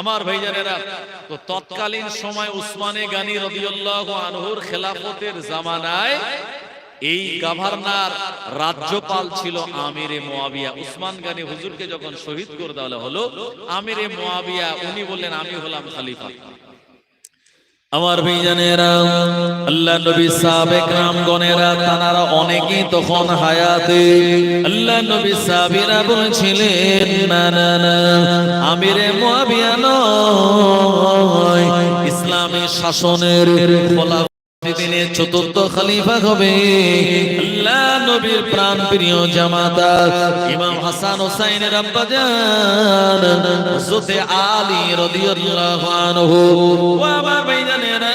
আমার ভাইজানেরা, তো তৎকালীন সময় উসমানে গানি রবিউল্লাহ আনহুর খেলাফতের জামানায় এই গভর্নর রাজ্যপাল ছিল আমিরে মোয়াবিয়া। উসমান গানি হুজুরকে যখন শহীদ করে দেওয়া হলো, আমিরে মোয়াবিয়া, উনি বললেন আমি হলাম খলিফা। আমার বিজনেরা আল্লাহ নবী সাবেক রামগণেরা তারা অনেকেই তখন হায়াতে, আল্লাহ নবী সাবিরা বলছিলেন, না না না, আমিরে মুয়াবিয়া নয়, ইসলামী শাসনের ফলা দিনে চতুর্থ খলিফা হবে। আল্লাহ নবীর প্রাণ প্রিয় জামাতা ইমাম হাসান হোসাইনের আব্বা জান, হযরতে আলী রাদিয়াল্লাহু আনহু। ও আমার ভাইজানেরা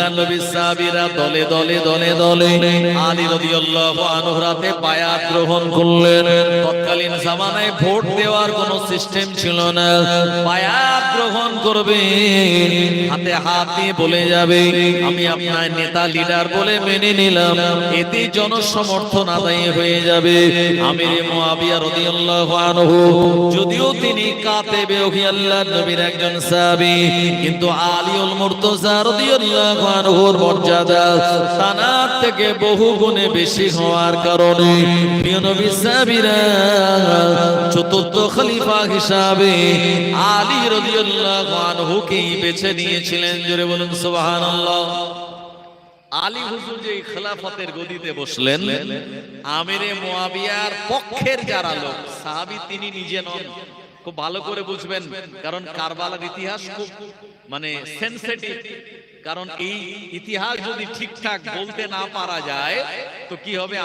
আল্লাহ নবী সাহাবীরা দলে দলে দলে দলে আলী রাদিয়াল্লাহু আনহুর হাতে বায়াত গ্রহণ করলেন। তৎকালীন জামানায় ভোট দেওয়ার কোনো সিস্টেম ছিল না। বায়াত গ্রহণ করবে, হাতে হাত দিয়ে বলে যাবে, আমি আপনার নেতা, লিডার বলে মেনে নিলাম। এতে জনসমর্থন আদায় হয়ে যাবে। আমির মুয়াবিয়া রাদিয়াল্লাহু আনহু, যদিও তিনি কাতেবে ওহি আল্লাহর নবীর একজন সাহাবী, কিন্তু আলীউল মুর্তজা রাদিয়াল্লাহু আনহুর মর্যাদা থেকে বহু গুণে বেশি হওয়ার কারণে প্রিয় নবী চতুর্থ খলিফা হিসাবে আলী রাদিয়াল্লাহু বেছে নিয়েছিলেন। জোরে বলুন, সুবহানাল্লাহ। আলী হুজুর যে খেলাফতের গদিতে বসলেন, আমিরে মুয়াবিয়ার পক্ষের যারা লোক, সাহাবী তিনি নিজে নন। খুব ভালো করে বুঝবেন, কারণ কারবালার ইতিহাস খুব মানে সেন্সিটিভ কারণ এই ইতিহাস যদি ঠিকঠাক বলতে না পারা যায়, তো কি হবে?